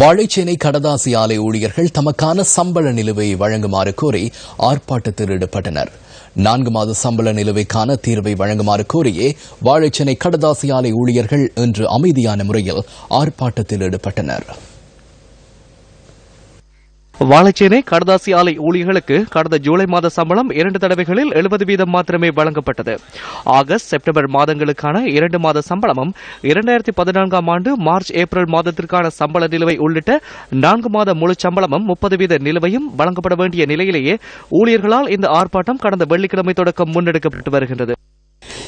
வாழைச்சேனை கடதாசி ஆலை ஊழியர்கள் தமக்கான சம்பள நிலுவையை வழங்குமாறு கோரி ஆர்ப்பாட்டத்தில் ஈடுபட்டனர். நான்கு மாத சம்பள நிலுவைக்கான தீர்வை வழங்குமாறு கோரியே வாழைச்சேனை கடதாசி ஆலை ஊழியர்கள் இன்று அமைதியான முறையில் ஆர்ப்பாட்டத்தில் ஈடுபட்டனர். வாழைச்சேனை கடதாசி ஆலை ஊழியர்களுக்கு கடந்த ஜூலை மாத சம்பளம் இரண்டு தடவைகளில் எழுபது வீதம் மாத்திரமே வழங்கப்பட்டது. ஆகஸ்ட் செப்டம்பர் மாதங்களுக்கான இரண்டு மாத சம்பளமும் இரண்டாயிரத்தி பதினான்காம் ஆண்டு மார்ச் ஏப்ரல் மாதத்திற்கான சம்பள நிலுவை உள்ளிட்ட நான்கு மாத முழு சம்பளமும் முப்பது வீத நிலுவையும் வழங்கப்பட வேண்டிய நிலையிலேயே ஊழியர்களால் இந்த ஆர்ப்பாட்டம் கடந்த வெள்ளிக்கிழமை தொடக்கம் முன்னெடுக்கப்பட்டு வருகின்றது.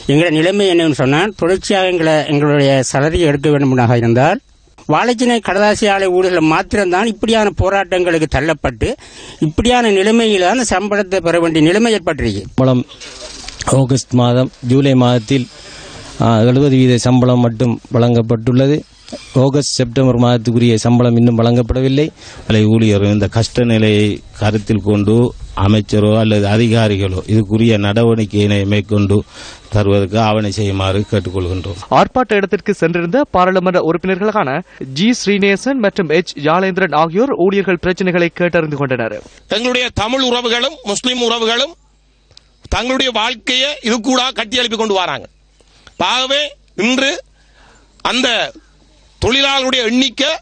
எங்களோட நிலைமை என்னன்னு சொன்னால் தொடர்ச்சியாக எங்களை எங்களுடைய சலரி எடுக்க வேண்டும் இருந்தால் வாழைச்சினை கடலாசி ஆலை ஊழியர்கள் மாத்திரம்தான் இப்படியான போராட்டங்களுக்கு தள்ளப்பட்டு இப்படியான நிலைமையிலான சம்பளத்தை பெற வேண்டிய நிலைமை ஏற்பட்டிருக்கு. சம்பளம் ஆகஸ்ட் மாதம் ஜூலை மாதத்தில் எழுபது வீத சம்பளம் மட்டும் வழங்கப்பட்டுள்ளது. ஆகஸ்ட் செப்டம்பர் மாதத்துக்குரிய சம்பளம் இன்னும் வழங்கப்படவில்லை. அலை ஊழியர் இந்த கஷ்ட நிலையை கருத்தில் கொண்டு அமைச்சரோ அல்லது அதிகாரிகளோ இதுக்குரிய நடவடிக்கையினை மேற்கொண்டு தருவதற்கு ஆவணை செய்யுமாறு கேட்டுக்கொள்கின்றோம். ஆர்ப்பாட்ட இடத்திற்கு சென்றிருந்த பாராளுமன்ற உறுப்பினர்களான ஜி ஸ்ரீநேசன் மற்றும் எச். ஜாலேந்திரன் ஆகியோர் ஊழியர்கள் பிரச்சனைகளை கேட்டறிந்து கொண்டனர். எங்களுடைய தமிழ் உறவுகளும் முஸ்லிம் உறவுகளும் தங்களுடைய வாழ்க்கையை இது கூட கட்டி எழுப்பி கொண்டு வராங்க. ஆகவே இன்று அந்த தொழிலாளருடைய எண்ணிக்கை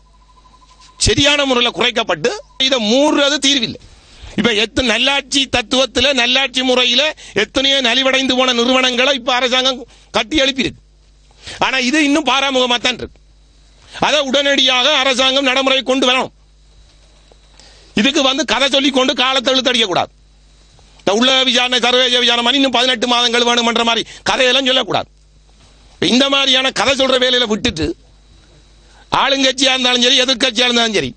சரியான முறையில் குறைக்கப்பட்டு இதை மூடுறது தீர்வில்லை. இப்ப எத்தனை நல்லாட்சி தத்துவத்தில் நல்லாட்சி முறையில எத்தனையோ நலிவடைந்து போன நிறுவனங்களை இப்ப அரசாங்கம் கட்டி எழுப்பியிருக்கு. ஆனா இது இன்னும் பாராமுகமாக தான் இருக்கு. அதை உடனடியாக அரசாங்கம் நடைமுறை கொண்டு வரணும். இதுக்கு வந்து கதை சொல்லி கொண்டு காலத்தை இழுத்தடிக்க கூடாது உள்ள விசாரணை சர்வேஜ விசாரணை மாதிரி இன்னும் பதினெட்டு மாதங்கள் வேணுமன்ற மாதிரி கதையெல்லாம் சொல்லக்கூடாது. இந்த மாதிரியான கதை சொல்ற வேலையில விட்டுட்டு ஆளுங்கட்சியா இருந்தாலும் சரி எதிர்கட்சியா இருந்தாலும் சரி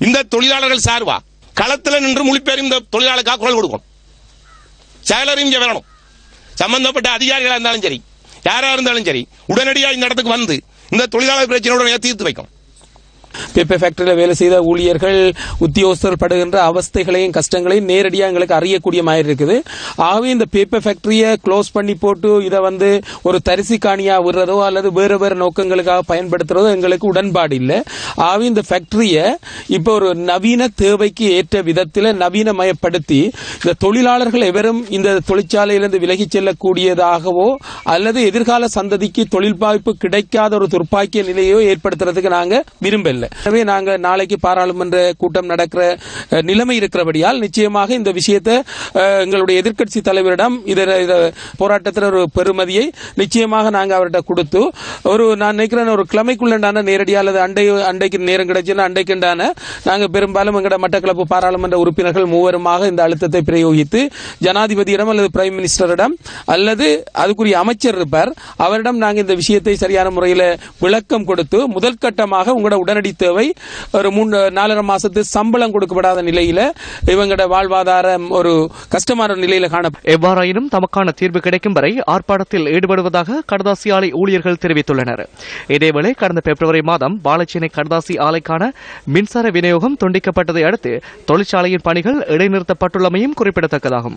இந்த தொழிலாளர்கள் சார்பா களத்தில் நின்று முழிப்பேரும் இந்த தொழிலாளருக்காக குரல் கொடுக்கும். செயலரும் இங்கே வரணும். சம்பந்தப்பட்ட அதிகாரிகளா இருந்தாலும் சரி யாரா இருந்தாலும் சரி உடனடியாக இந்த இடத்துக்கு வந்து இந்த தொழிலாளர் பிரச்சனையோட தீர்த்து வைக்கும் பேப்பர் ஃபேக்டரியில் வேலை செய்த ஊழியர்கள் உத்தியோகஸ்தர்கள் படுகின்ற அவஸ்தைகளையும் கஷ்டங்களையும் நேரடியாக எங்களுக்கு அறியக்கூடிய மாதிரி இருக்குது. ஆகவே இந்த பேப்பர் ஃபேக்டரியை க்ளோஸ் பண்ணி போட்டு இதை வந்து ஒரு தரிசி காணியாக விடுறதோ அல்லது வேறு வேறு நோக்கங்களுக்காக பயன்படுத்துறதோ எங்களுக்கு உடன்பாடு இல்லை. ஆகவே இந்த ஃபேக்டரியை இப்போ ஒரு நவீன தேவைக்கு ஏற்ற விதத்தில் நவீனமயப்படுத்தி இந்த தொழிலாளர்கள் எவரும் இந்த தொழிற்சாலையிலிருந்து விலகி செல்லக்கூடியதாகவோ அல்லது எதிர்கால சந்ததிக்கு தொழில் வாய்ப்பு கிடைக்காத ஒரு துர்ப்பாக்கிய நிலையோ ஏற்படுத்துறதுக்கு நாங்கள் விரும்பல. எனவே நாங்க நாளைக்கு பாராளுமன்ற கூட்டம் நடக்கிற நிலைமை இருக்கிறபடியால் நிச்சயமாக இந்த விஷயத்தை எங்களுடைய எதிர்க்கட்சி தலைவரிடம் இத போராட்டத்தில் ஒரு பெருமதியை நிச்சயமாக நாங்க அவர்கிட்ட கொடுத்து ஒரு நான் நினைக்கிறேன் ஒரு கிழமைக்குள்ளண்டான நேரடியாக அல்லது அண்டை அண்டைக்கு நேரம் கிடைச்சுன்னா அண்டைக்குண்டான நாங்க பெரும்பாலும் எங்கட மட்டக்களப்பு பாராளுமன்ற உறுப்பினர்கள் மூவருமாக இந்த அழுத்தத்தை பிரயோகித்து ஜனாதிபதியிடம் அல்லது பிரைம் மினிஸ்டரிடம் அல்லது அதுக்குரிய அமைச்சர் இருப்பார் அவரிடம் நாங்க இந்த விஷயத்தை சரியான முறையில் விளக்கம் கொடுத்து முதல் கட்டமாக உங்களோட உடனடி தேவை. ஒரு மூணு நாலரை மாசத்து சம்பளம் கொடுக்கப்படாத நிலையில இவங்களோட வாழ்வாதாரம் ஒரு கஷ்டமான நிலையில காண எவ்வாறாயினும் தமக்கான தீர்வு கிடைக்கும் வரை ஆர்ப்பாட்டத்தில் ஈடுபடுவதாக கடதாசி ஆலை ஊழியர்கள் தெரிவித்துள்ளனர். இதேவேளை கடந்த பிப்ரவரி மாதம் பாலச்சேனை கடதாசி ஆலைக்கான மின்சார விநியோகம் துண்டிக்கப்பட்டதை அடுத்து தொழிற்சாலையின் பணிகள் இடைநிறுத்தப்பட்டுள்ளமையும் குறிப்பிடத்தக்கதாகும்.